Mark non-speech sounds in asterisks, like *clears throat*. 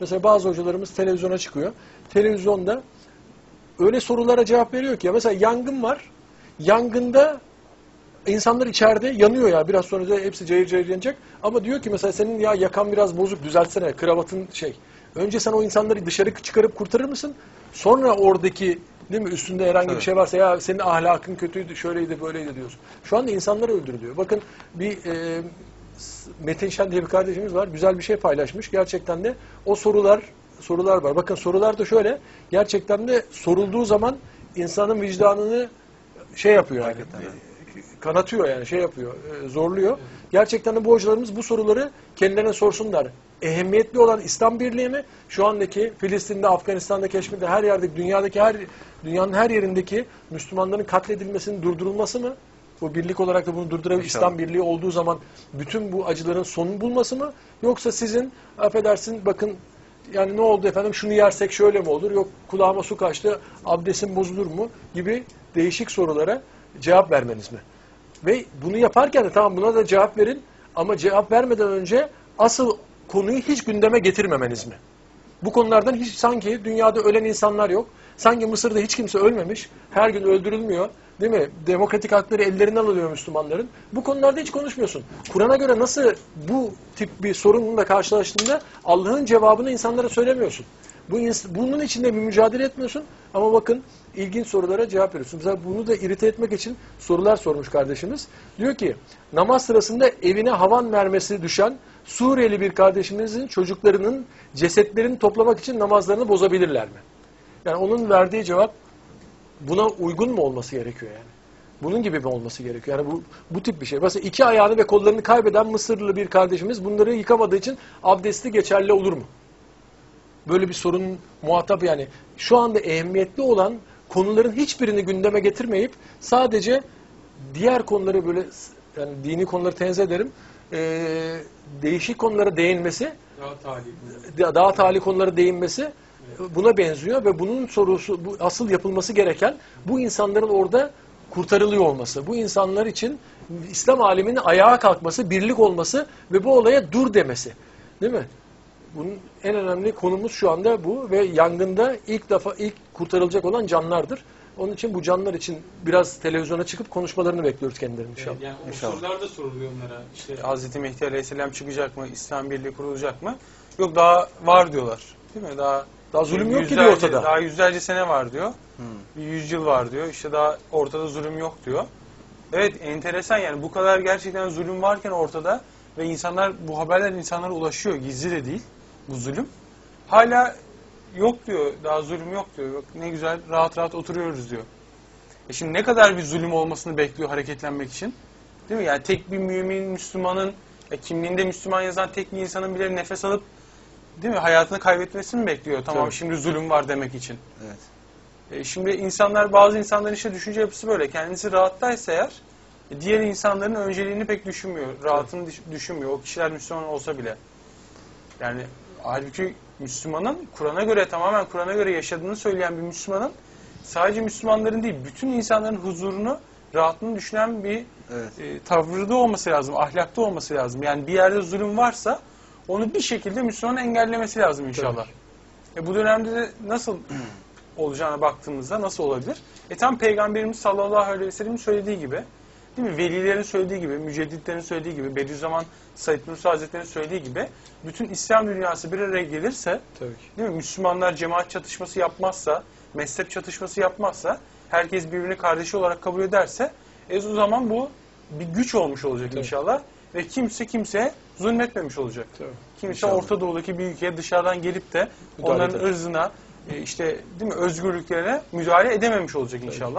Mesela bazı hocalarımız televizyona çıkıyor. Televizyonda öyle sorulara cevap veriyor ki ya mesela yangın var. Yangında insanlar içeride yanıyor ya biraz sonra da hepsi cayır cayır yanacak. Ama diyor ki mesela senin ya yakan biraz bozuk düzeltsene kravatın şey. Önce sen o insanları dışarı çıkarıp kurtarır mısın? Sonra oradaki değil mi üstünde herhangi bir Tabii. şey varsa ya senin ahlakın kötüydü şöyleydi böyleydi diyorsun. Şu anda insanlar öldürülüyor. Bakın bir e, Metin Şen diye bir kardeşimiz var. Güzel bir şey paylaşmış. Gerçekten de o sorular sorular var. Bakın sorular da şöyle. Gerçekten de sorulduğu zaman insanın vicdanını şey yapıyor yani. Kanatıyor yani şey yapıyor, e, zorluyor. Gerçekten de bu hocalarımız bu soruları kendilerine sorsunlar. Ehemmiyetli olan İslam Birliği mi? Şu andaki Filistin'de, Afganistan'da, Keşmir'de her yerdeki, dünyadaki her dünyanın her yerindeki Müslümanların katledilmesinin durdurulması mı? Bu birlik olarak da bunu durdurabilir. İnşallah. İslam Birliği olduğu zaman bütün bu acıların sonunu bulması mı? Yoksa sizin affedersin bakın yani ne oldu efendim şunu yersek şöyle mi olur? Yok kulağıma su kaçtı abdestim bozulur mu? Gibi değişik sorulara cevap vermeniz mi? Ve bunu yaparken de tamam buna da cevap verin ama cevap vermeden önce asıl konuyu hiç gündeme getirmemeniz mi? Bu konulardan hiç sanki dünyada ölen insanlar yok. Sanki Mısır'da hiç kimse ölmemiş. Her gün öldürülmüyor. Değil mi? Demokratik hakları ellerinden alıyor Müslümanların. Bu konularda hiç konuşmuyorsun. Kur'an'a göre nasıl bu tip bir sorunla karşılaştığında Allah'ın cevabını insanlara söylemiyorsun. Bu bunun içinde bir mücadele etmiyorsun ama bakın ilginç sorulara cevap veriyorsun. Mesela bunu da irite etmek için sorular sormuş kardeşimiz. Diyor ki namaz sırasında evine havan mermisi düşen Suriyeli bir kardeşimizin çocuklarının cesetlerini toplamak için namazlarını bozabilirler mi? Yani onun verdiği cevap buna uygun mu olması gerekiyor yani? Bunun gibi mi olması gerekiyor? Yani bu, bu tip bir şey. Mesela iki ayağını ve kollarını kaybeden Mısırlı bir kardeşimiz bunları yıkamadığı için abdesti geçerli olur mu? Böyle bir sorunun muhatap yani şu anda ehemmiyetli olan konuların hiçbirini gündeme getirmeyip sadece diğer konuları böyle yani dini konuları tenzih ederim eee, değişik konulara değinmesi Daha talih. da- daha tali konulara değinmesi buna benziyor ve bunun sorusu bu asıl yapılması gereken bu insanların orada kurtarılıyor olması. Bu insanlar için İslam aleminin ayağa kalkması, birlik olması ve bu olaya dur demesi. Değil mi? Bunun en önemli konumuz şu anda bu ve yangında ilk defa ilk kurtarılacak olan canlardır. Onun için bu canlar için biraz televizyona çıkıp konuşmalarını bekliyoruz kendilerinin inşallah. Evet, yani o İnşallah. sorular da soruluyor onlara. İşte Hazreti Mehdi Aleyhisselam çıkacak mı? İslam Birliği kurulacak mı? Yok daha var diyorlar. Değil mi? Daha Daha zulüm yok ki diyor ortada. Daha yüzlerce sene var diyor. Bir yüzyıl var diyor. İşte daha ortada zulüm yok diyor. Evet enteresan yani bu kadar gerçekten zulüm varken ortada ve insanlar bu haberler insanlara ulaşıyor. Gizli de değil bu zulüm. Hala yok diyor. Daha zulüm yok diyor. Yok, ne güzel rahat rahat oturuyoruz diyor. E şimdi ne kadar bir zulüm olmasını bekliyor hareketlenmek için? Değil mi? Yani tek bir mümin Müslümanın e, kimliğinde Müslüman yazan tek bir insanın bile nefes alıp değil mi hayatını kaybetmesini mi bekliyor? Tamam Tabii. şimdi zulüm var demek için. Evet. E, şimdi insanlar bazı insanların işte düşünce yapısı böyle. Kendisi rahattaysa eğer e, diğer insanların önceliğini pek düşünmüyor. Rahatını düş- düşünmüyor. O kişiler Müslüman olsa bile. Yani halbuki Müslümanın Kur'an'a göre tamamen Kur'an'a göre yaşadığını söyleyen bir Müslümanın sadece Müslümanların değil bütün insanların huzurunu rahatını düşünen bir Evet. e, tavrında olması lazım, ahlakta olması lazım. Yani bir yerde zulüm varsa onu bir şekilde Müslümanın engellemesi lazım inşallah. E, bu dönemde de nasıl *clears throat* olacağına baktığımızda nasıl olabilir? E tam Peygamberimiz sallallahu aleyhi ve sellem'in söylediği gibi, değil mi? Velilerin söylediği gibi, mücedditlerin söylediği gibi, Bediüzzaman Said Nursi Hazretleri'nin söylediği gibi bütün İslam dünyası bir araya gelirse, Tabii ki. değil mi? Müslümanlar cemaat çatışması yapmazsa, mezhep çatışması yapmazsa, herkes birbirini kardeşi olarak kabul ederse, e o zaman bu bir güç olmuş olacak Tabii. inşallah ve kimse kimseye zulmetmemiş olacak. Tabii. Kimse İnşallah. Orta Doğu'daki bir ülkeye dışarıdan gelip de Müdahale onların eder. ırzına, e, işte değil mi özgürlüklerine müdahale edememiş olacak inşallah.